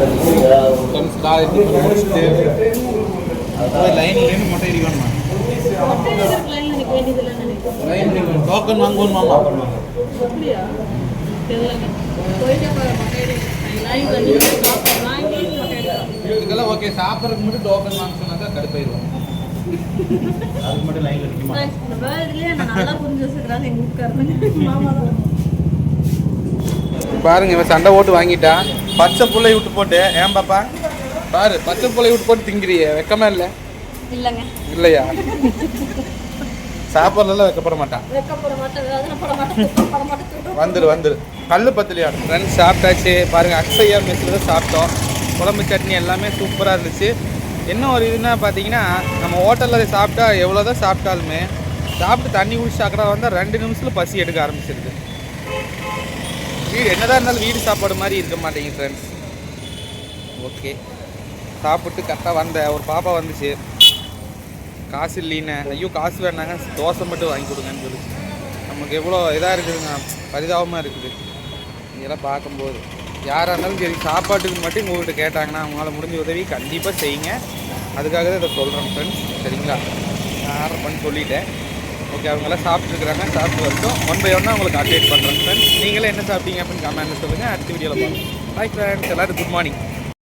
Friends காலை முடிச்சுட்டு line line மொட்டை அடிக்கணுமா டோக்கன் வாங்குவோம் மாமா வாங்கி இதுக்கெல்லாம் ஓகே சாப்பிட்றதுக்கு மட்டும் டோக்கன் வாங்க சொன்னாக்கா கடுப்பாயிடுவோம் அதுக்கு மட்டும் லைனில் நிற்குமா நான் நல்லா புரிஞ்சு வச்சுக்கிறாங்க எங்க வீட்டுக்காரங்க மாமா பாருங்க இவன் சண்டை ஓட்டு வாங்கிட்டா பச்சை புள்ளை விட்டு போட்டு ஏன் பாப்பா? பாரு பச்சை புள்ளை விட்டு போட்டு திங்கிறிய வெக்கமா இல்லை? இல்லைங்க. இல்லையா? சாப்பாடுலாம் வைக்கப்பட மாட்டான் வந்துரு வந்துரு. கல்லு பத்திலியா? ஃப்ரெண்ட்ஸ் சாப்பிட்டாச்சு. பாருங்க அக்ஷயா மெஸ்ஸில் தான் சாப்பிட்டோம். குழம்பு சட்னி எல்லாமே சூப்பராக இருந்துச்சு. என்ன ஒரு இதுன்னா பார்த்தீங்கன்னா நம்ம ஹோட்டலில் சாப்பிட்டா எவ்வளோ தான் சாப்பிட்டாலுமே சாப்பிட்டு தண்ணி குடிச்சு சாக்கடா வந்தால் ரெண்டு நிமிஷத்தில் பசி எடுக்க ஆரம்பிச்சிருது. வீடு என்னதான் இருந்தாலும் வீடு சாப்பாடு மாதிரி இருக்க மாட்டேங்குது ஃப்ரெண்ட்ஸ் ஓகே சாப்பிட்டு கரெக்டாக வந்தேன் ஒரு பாப்பா வந்துச்சு. காசு இல்லைன்னு. ஐயோ காசு வேணாங்க. தோசை மட்டும் வாங்கி கொடுங்கன்னு சொல்லி நமக்கு எவ்வளோ இதாக இருக்குதுங்க. பரிதாபமாக இருக்குது. இதெல்லாம் பார்க்கும்போது. யாராக இருந்தாலும் சரி சாப்பாட்டுக்கு மட்டும் உங்கள்கிட்ட கேட்டாங்கன்னா அவங்களால முடிஞ்ச உதவி கண்டிப்பாக செய்யுங்க. அதுக்காக தான் இதை சொல்கிறேன் ஃப்ரெண்ட்ஸ் சரிங்களா? நான் ஆர்டர் பண்ணி சொல்லிட்டேன். ஓகே அவங்களாம் சாப்பிட்ருக்குறாங்க சாப்பிட்டு வரட்டும். ஒன் பை ஒன்னாக உங்களுக்கு அப்டேட் பண்ணுறேன் ஃப்ரெண்ட்ஸ் நீங்களே என்ன சாப்பிட்டீங்க அப்படின்னு கமெண்ட்டில் சொல்லுங்கள் அடுத்த வீடியோவில் பார்ப்போம். பாய் ஃப்ரெண்ட்ஸ் எல்லோரும் குட் மார்னிங்